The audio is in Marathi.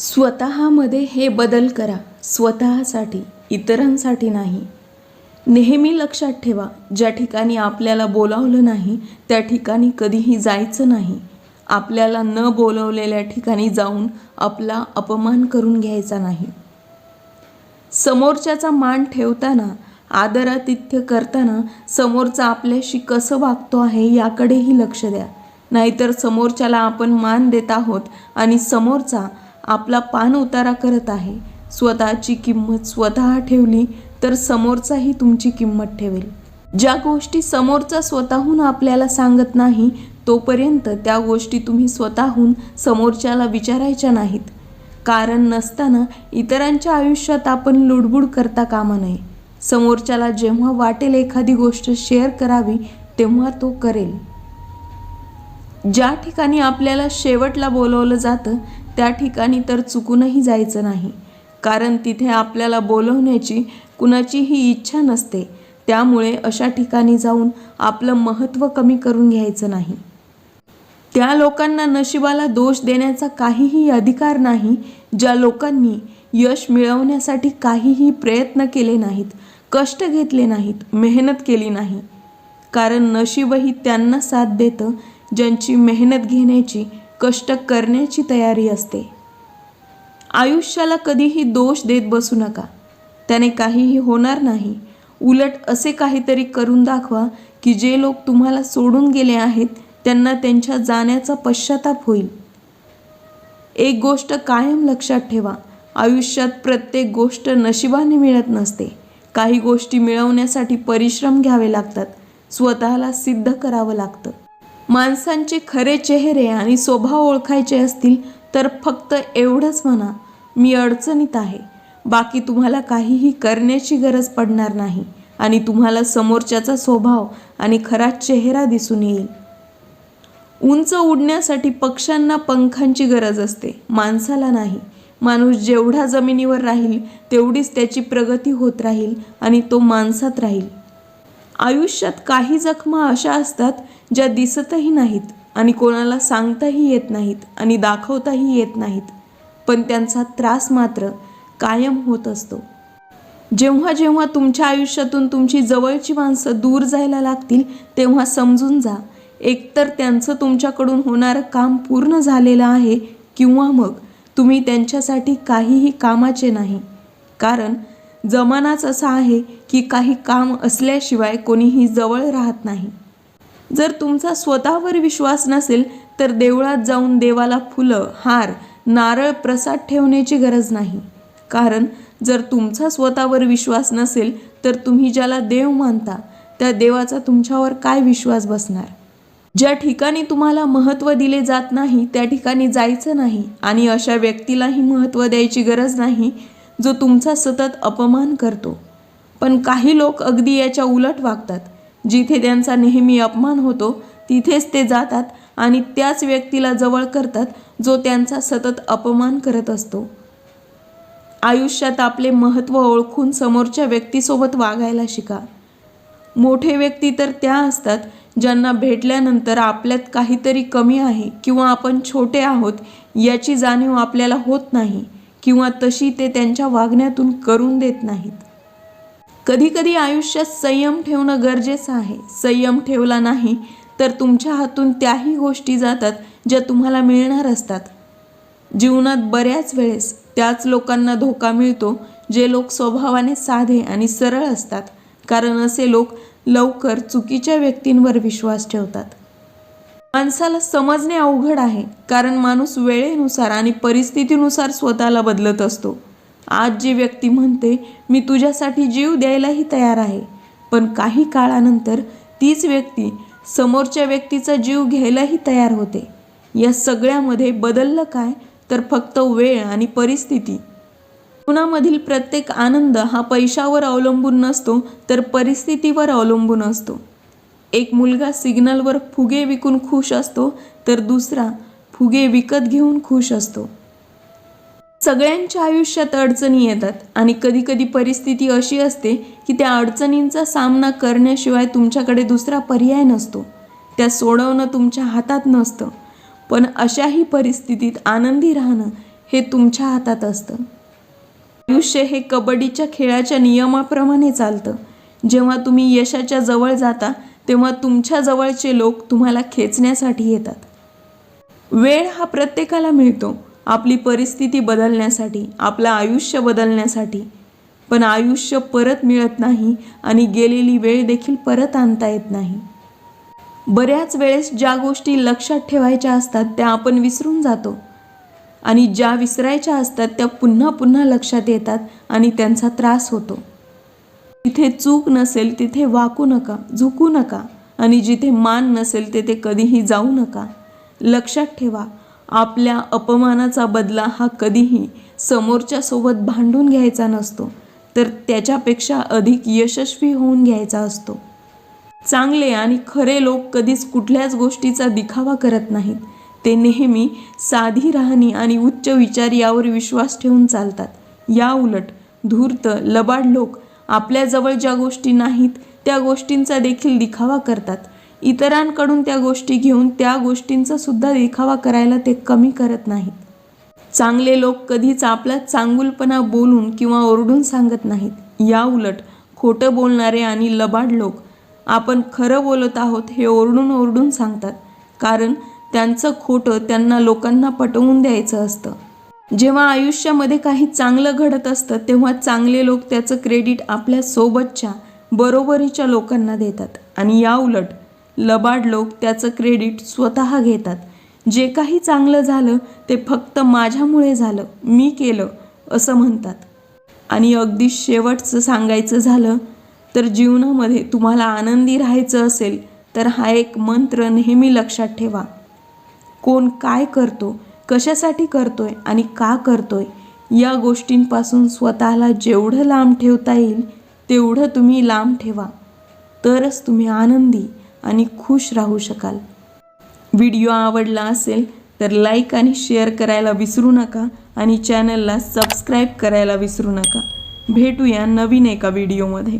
स्वतःमध्ये हे बदल करा. स्वतःसाठी इतरांसाठी नाही. नेहमी लक्षात ठेवा ज्या ठिकाणी आपल्याला बोलावलं नाही त्या ठिकाणी कधीही जायचं नाही. आपल्याला न बोलवलेल्या ठिकाणी जाऊन आपला अपमान करून घ्यायचा नाही. समोरच्याचा मान ठेवताना आदरातिथ्य करताना समोरचा आपल्याशी कसं वागतो आहे याकडेही लक्ष द्या. नाहीतर समोरच्याला आपण मान देत आहोत आणि समोरचा आपला पान उतारा करत आहे. स्वतःची किंमत स्वतः ठेवली तर समोरचाही तुमची किंमत ठेवेल. ज्या गोष्टी समोरचा स्वतःहून आपल्याला सांगत नाही तोपर्यंत त्या गोष्टी तुम्ही स्वतःहून समोरच्याला विचारायच्या नाहीत. कारण नसताना इतरांच्या आयुष्यात आपण लुडबुड करता कामा नये. समोरच्याला जेव्हा वाटेल एखादी गोष्ट शेअर करावी तेव्हा तो करेल. ज्या ठिकाणी आपल्याला शेवटला बोलवलं जातं त्या ठिकाणी तर चुकूनही जायचं नाही. कारण तिथे आपल्याला बोलवण्याची कुणाचीही इच्छा नसते. त्यामुळे अशा ठिकाणी जाऊन आपलं महत्त्व कमी करून घ्यायचं नाही. त्या लोकांना नशिबाला दोष देण्याचा काहीही अधिकार नाही ज्या लोकांनी यश मिळवण्यासाठी काहीही प्रयत्न केले नाहीत कष्ट घेतले नाहीत मेहनत केली नाही. कारण नशीबही त्यांना साथ देतं ज्यांची मेहनत घेण्याची कष्ट करण्याची तयारी असते. आयुष्याला कधीही दोष देत बसू नका. त्याने काहीही होणार नाही. उलट असे काहीतरी करून दाखवा की जे लोक तुम्हाला सोडून गेले आहेत त्यांना त्यांच्या जाण्याचा पश्चाताप होईल. एक गोष्ट कायम लक्षात ठेवा. आयुष्यात प्रत्येक गोष्ट नशिबाने मिळत नसते. काही गोष्टी मिळवण्यासाठी परिश्रम घ्यावे लागतात. स्वतःला सिद्ध करावं लागतं. माणसांचे खरे चेहरे आणि स्वभाव ओळखायचे असतील तर फक्त एवढंच म्हणा मी अडचणीत आहे. बाकी तुम्हाला काहीही करण्याची गरज पडणार नाही आणि तुम्हाला समोरच्याचा स्वभाव आणि खरा चेहरा दिसून येईल. उंच उडण्यासाठी पक्ष्यांना पंखांची गरज असते माणसाला नाही. माणूस जेवढा जमिनीवर राहील तेवढीच त्याची प्रगती होत राहील आणि तो माणसात राहील. आयुष्यात काही जखमा अशा असतात ज्या दिसतही नाहीत आणि कोणाला सांगताही येत नाहीत आणि दाखवताही येत नाहीत. पण त्यांचा त्रास मात्र कायम होत असतो. जेव्हा जेव्हा तुमच्या आयुष्यातून तुमची जवळची माणसं दूर जायला लागतील तेव्हा समजून जा एकतर त्यांचं तुमच्याकडून होणारं काम पूर्ण झालेलं आहे किंवा मग तुम्ही त्यांच्यासाठी काहीही कामाचे नाही. कारण जमानाच असा आहे की काही काम असल्याशिवाय कोणीही जवळ राहत नाही. जर तुमचा स्वतःवर विश्वास नसेल तर देवळात जाऊन देवाला फुलं हार नारळ प्रसाद ठेवण्याची गरज नाही. कारण जर तुमचा स्वतःवर विश्वास नसेल तर तुम्ही ज्याला देव मानता त्या देवाचा तुमच्यावर काय विश्वास बसणार? ज्या ठिकाणी तुम्हाला महत्त्व दिले जात नाही त्या ठिकाणी जायचं नाही आणि अशा व्यक्तीलाही महत्त्व द्यायची गरज नाही जो तुमचा सतत अपमान करतो. पण काही लोक अगदी याच्या उलट वागतात. जिथे त्यांचा नेहमी अपमान होतो तिथेच ते जातात आणि त्याच व्यक्तीला जवळ करतात जो त्यांचा सतत अपमान करत असतो. आयुष्यात आपले महत्त्व ओळखून समोरच्या व्यक्तीसोबत वागायला शिका. मोठे व्यक्ती तर त्या असतात ज्यांना भेटल्यानंतर आपल्यात काहीतरी कमी आहे किंवा आपण छोटे आहोत याची जाणीव आपल्याला होत नाही. किंवा तशी ते त्यांच्या वागण्यातून करून देत नाहीत. कधीकधी आयुष्यात संयम ठेवणं गरजेचं आहे. संयम ठेवला नाही तर तुमच्या हातून त्याही गोष्टी जातात ज्या तुम्हाला मिळणार असतात. जीवनात बऱ्याच वेळेस त्याच लोकांना धोका मिळतो जे लोक स्वभावाने साधे आणि सरळ असतात कारण असे लोक लवकर चुकीच्या व्यक्तींवर विश्वास ठेवतात. माणसाला समजणे अवघड आहे कारण माणूस वेळेनुसार आणि परिस्थितीनुसार स्वतःला बदलत असतो. आज जी व्यक्ती म्हणते मी तुझ्यासाठी जीव द्यायलाही तयार आहे. पण काही काळानंतर तीच व्यक्ती समोरच्या व्यक्तीचा जीव घ्यायलाही तयार होते. या सगळ्यामध्ये बदललं काय? तर फक्त वेळ आणि परिस्थिती. जीवनामधील प्रत्येक आनंद हा पैशावर अवलंबून नसतो तर परिस्थितीवर अवलंबून असतो. एक मुलगा सिग्नलवर फुगे विकून खुश असतो तर दुसरा फुगे विकत घेऊन खुश असतो. सगळ्यांच्या आयुष्यात अडचणी येतात आणि कधीकधी परिस्थिती अशी असते की त्या अडचणींचा सामना करण्याशिवाय तुमच्याकडे दुसरा पर्याय नसतो. त्या सोडवणं तुमच्या हातात नसतं. पण अशाही परिस्थितीत आनंदी राहणं हे तुमच्या हातात असतं. आयुष्य हे कबड्डीच्या खेळाच्या नियमाप्रमाणे चालतं. जेव्हा तुम्ही यशाच्या जवळ जाता तेव्हा तुमच्या जवळचे लोक तुम्हाला खेचण्यासाठी येतात. वेळ हा प्रत्येकाला मिळतो आपली परिस्थिती बदलण्यासाठी आपलं आयुष्य बदलण्यासाठी. पण आयुष्य परत मिळत नाही आणि गेलेली वेळ देखील परत आणता येत नाही. बऱ्याच वेळेस ज्या गोष्टी लक्षात ठेवायच्या असतात त्या आपण विसरून जातो. आणि ज्या विसरायच्या असतात त्या पुन्हा पुन्हा लक्षात येतात आणि त्यांचा त्रास होतो. जिथे चूक नसेल तिथे वाकू नका झुकू नका. आणि जिथे मान नसेल तेथे कधीही जाऊ नका. लक्षात ठेवा आपल्या अपमानाचा बदला हा कधीही समोरच्यासोबत भांडून घ्यायचा नसतो तर त्याच्यापेक्षा अधिक यशस्वी होऊन घ्यायचा असतो. चांगले आणि खरे लोक कधीच कुठल्याच गोष्टीचा दिखावा करत नाहीत. ते नेहमी साधी राहणी आणि उच्च विचार यावर विश्वास ठेवून चालतात. या उलट धूर्त लबाड लोक आपल्याजवळ ज्या गोष्टी नाहीत त्या गोष्टींचा देखील दिखावा करतात. इतरांकडून त्या गोष्टी घेऊन त्या गोष्टींचा सुद्धा दिखावा करायला ते कमी करत नाहीत. चांगले लोक कधीच आपला चांगुलपणा बोलून किंवा ओरडून सांगत नाहीत. या उलट खोटं बोलणारे आणि लबाड लोक आपण खरं बोलत आहोत हे ओरडून ओरडून सांगतात. कारण त्यांचं खोटं त्यांना लोकांना पटवून द्यायचं असतं. जेव्हा आयुष्यामध्ये काही चांगलं घडत असतं तेव्हा चांगले लोक त्याचं क्रेडिट आपल्या सोबतच्या बरोबरीच्या लोकांना देतात. आणि या उलट लबाड लोक त्याचं क्रेडिट स्वतः घेतात. जे काही चांगलं झालं ते फक्त माझ्यामुळे झालं मी केलं असं म्हणतात. आणि अगदी शेवटचं सांगायचं झालं तर जीवनामध्ये तुम्हाला आनंदी राहायचं असेल तर हा एक मंत्र नेहमी लक्षात ठेवा. कोण काय करतो कशासाठी करतोय आणि का करतोय या गोष्टींपासून स्वतःला जेवढं लांब ठेवता येईल तेवढं तुम्ही लांब ठेवा. तरच तुम्ही आनंदी आणि खुश राहू शकाल. व्हिडिओ आवडला असेल तर लाईक आणि शेअर करायला विसरू नका आणि चॅनलला सबस्क्राईब करायला विसरू नका. भेटूया नवीन एका व्हिडिओमध्ये.